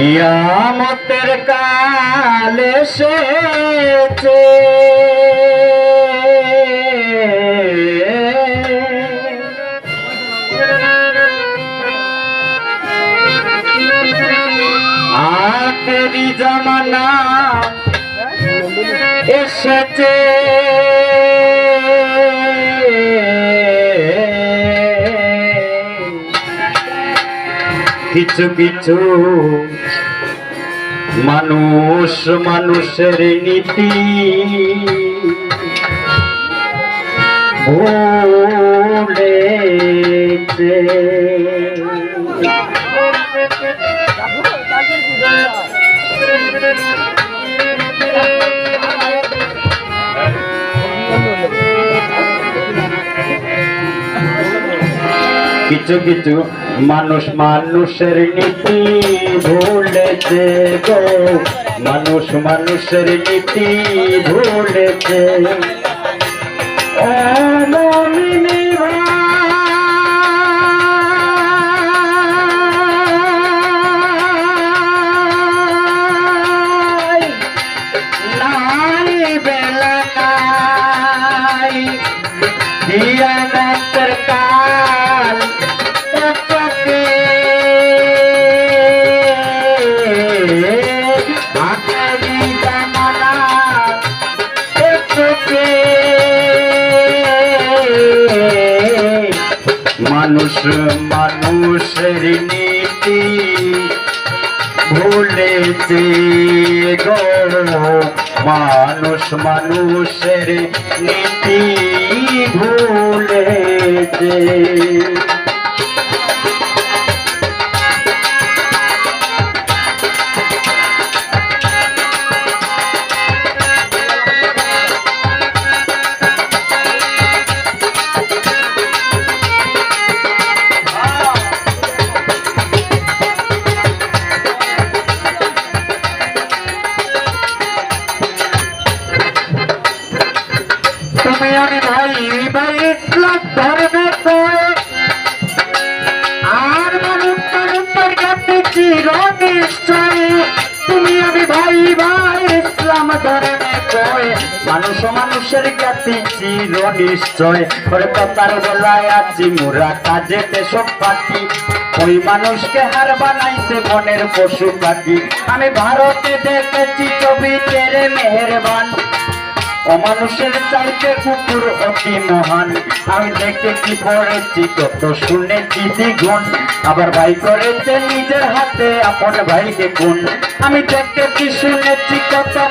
ইয়ামতের কাল এসেছে। আখেরি জামানা এসেছে। কিছু কিছু মানুষ মানুষের নীতি। ভুলেছে কিছু কিছু। মানুষ মানুষের নীতি ভুলেছে গো। মানুষ মানুষের নীতি ভুলেছে। মানুষ মানুষের নীতি ভুলেছে গো। মানুষ মানুষের নীতি ভুলেছে। মানুষের ওই মানুষকে হার মনের পশু পাখি। আমি ভারতে দেখেছি ছবি চাইতে কুকুর অতি মহান। আমি দেখেছি, পড়েছি, কত শুনেছি দ্বিগুণ। আবার ভাই করেছে নিজের হাতে আপন ভাইকে গুণ আমি দেখেছি, শুনেছি, কত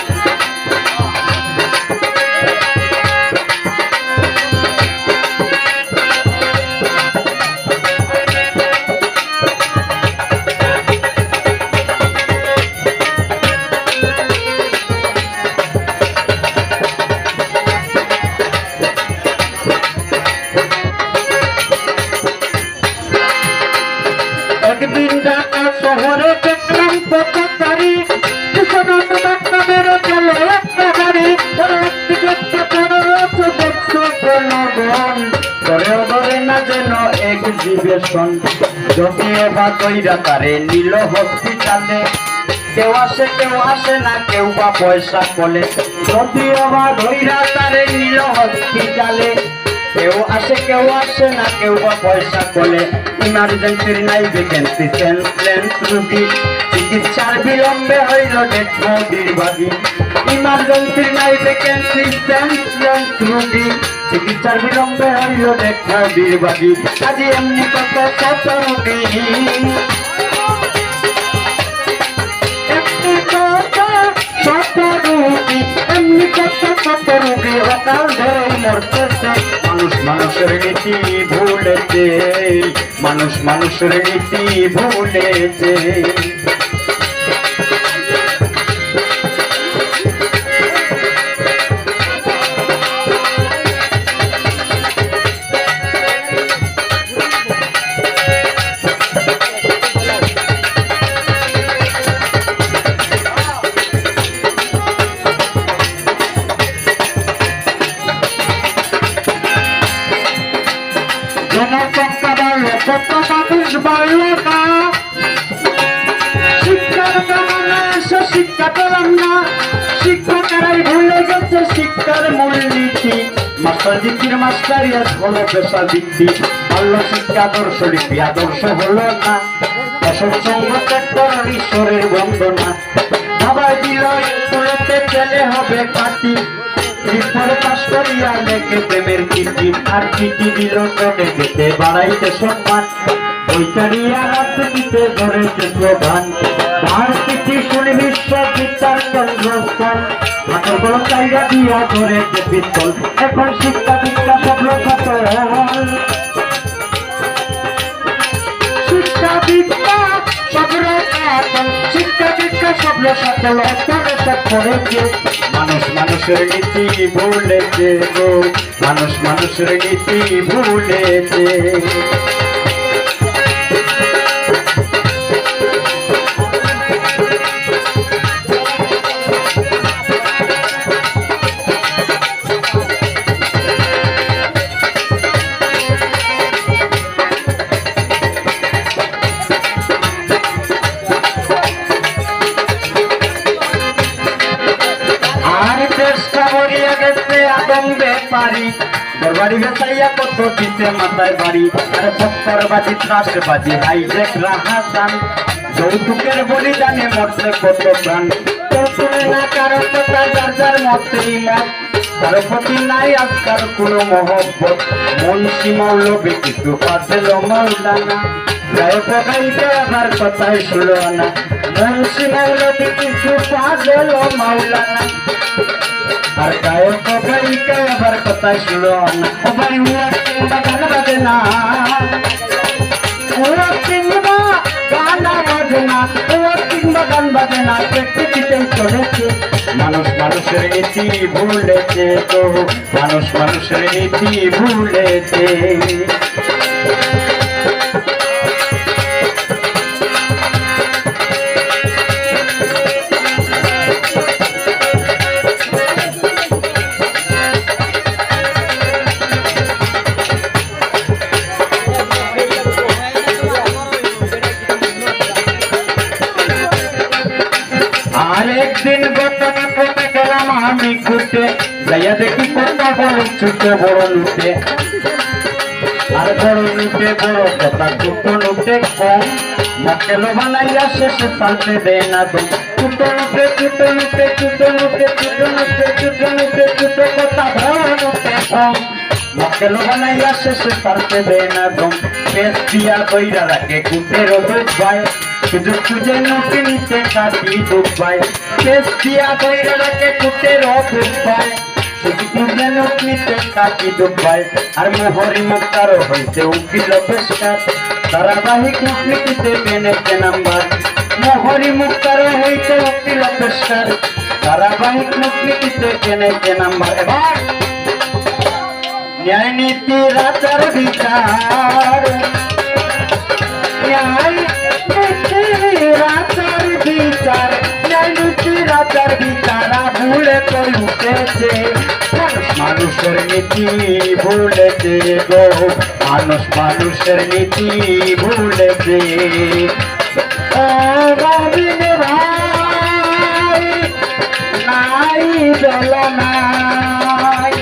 এক্সিবিশন যদিও বা তৈরা তারে নিল হসপিটালে, কেউ আসে কেউ আসে না, কেউ বা পয়সা বলে যদিও বা ধৈরা তারে নিল হসপিটালে কেউ আসে কেউ আসে না, কেউ বা পয়সা বলে ইমার্জেন্সির নাই ভ্যাকেন্সি সেন্সলেন্স রুগী। চিকিৎসার বিলম্বে হইল ডেট মোদির বাগি ইমার্জেন্সির নাই ভ্যাকেন্সি সেন্সলেন্স রুগী। চিকিৎসার বিলম্বে হইল ডেট মোদির বাগি আজি এমনি কত কত রুগী। কত কত রুগী। মানুষ মানুষের নীতি ভুলেছে। মানুষ মানুষের নীতি ভুলেছে। দিকির মাস্টারিয়া হলো পেশা ভিত্তি। বাল্য শিক্ষা আদর্শ লিপি। আদর্শ হলো না করার ঈশ্বরের বন্দনা। দিল হবে পাটি। বিপরে পাশ করিয়া লেখে প্রেমের চিঠি আর চিঠি দিল টোটে যেতে বাড়াইতে সম্মান। বৈচারিয়া রাজনীতিতে ধরেছে প্রধান। চিঠি শুনে কেন্দ্রস্থল হাতের বড় জায়গা দিয়া ধরেছে পিস্তল। এখন শিক্ষা দীক্ষা করেছে মানুষ মানুষের নীতি ভুলেছে মানুষ মানুষের নীতি ভুলেছে দরবারি বেসাইয়া কত দিতে মাথায় বাড়ি? আর সত্তর বাজি ত্রাস বাজি হাইজেক রাহাসান যৌতুকের বলিদানে মরছে কত প্রাণ। শুনে প্রতি নাই আজকাল কোনো মহব্বত। মন মৌলবী কিছু গায়ক গায়িকা আমার কথাই শুলো না। মুন্সি মৌলবী কিছু আর গায়ক গায়িকা আবার কথাই শুলো না। ও ভাই চলেছে। মানুষ মানুষের নীতি ভুলেছে তো। মানুষ মানুষের নীতি ভুলেছে। ছুটে বড় লুটে আর বড় লুটে বড় কথা ছোট লুটে কম। মকেলো বানাইয়া শেষে পাল্টে দেয় না দম। ছোট লুটে ছোট লুটে ছোট লুটে ছোট লুটে ছোট লুটে ছোট কথা বড় লুটে কম। মকেলো বানাইয়া শেষে পাল্টে দেয় না দম। পেস দিয়া কইরা রাখে কুটের দুধ ভাই সুযোগ খুঁজে নোটে নিতে কাটি ডুবাই পেস দিয়া কইরা সুযোগ খুঁজে নোট নিতে কাটি ডুবাই আর মোহরি মুক্তারও হইতে উকিল পেশকার ধারাবাহিক কূটনীতিতে পেনেছে নাম্বার মোহরি মুক্তারও হইতে উকিল পেশকার ধারাবাহিক কূটনীতিতে পেনেছে নাম্বার এবার ন্যায় নীতি রাজার বিচার ন্যায় নীতি রাজার বিচার ন্যায় রাজার বিচারা ভুলে উঠেছে মানুষ মানুষের নীতি ভুলেছে গো। মানুষ মানুষের নীতি ভুলেছে। ভাই, নাই বেলা নাই।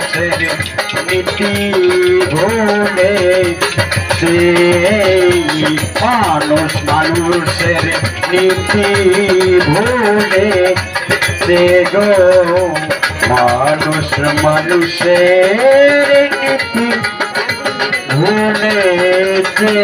মানুষের নীতি ভুলে মানুষ মানুষের নীতি ভুলে সে গো মানুষ মানুষের নীতি ভুলেছে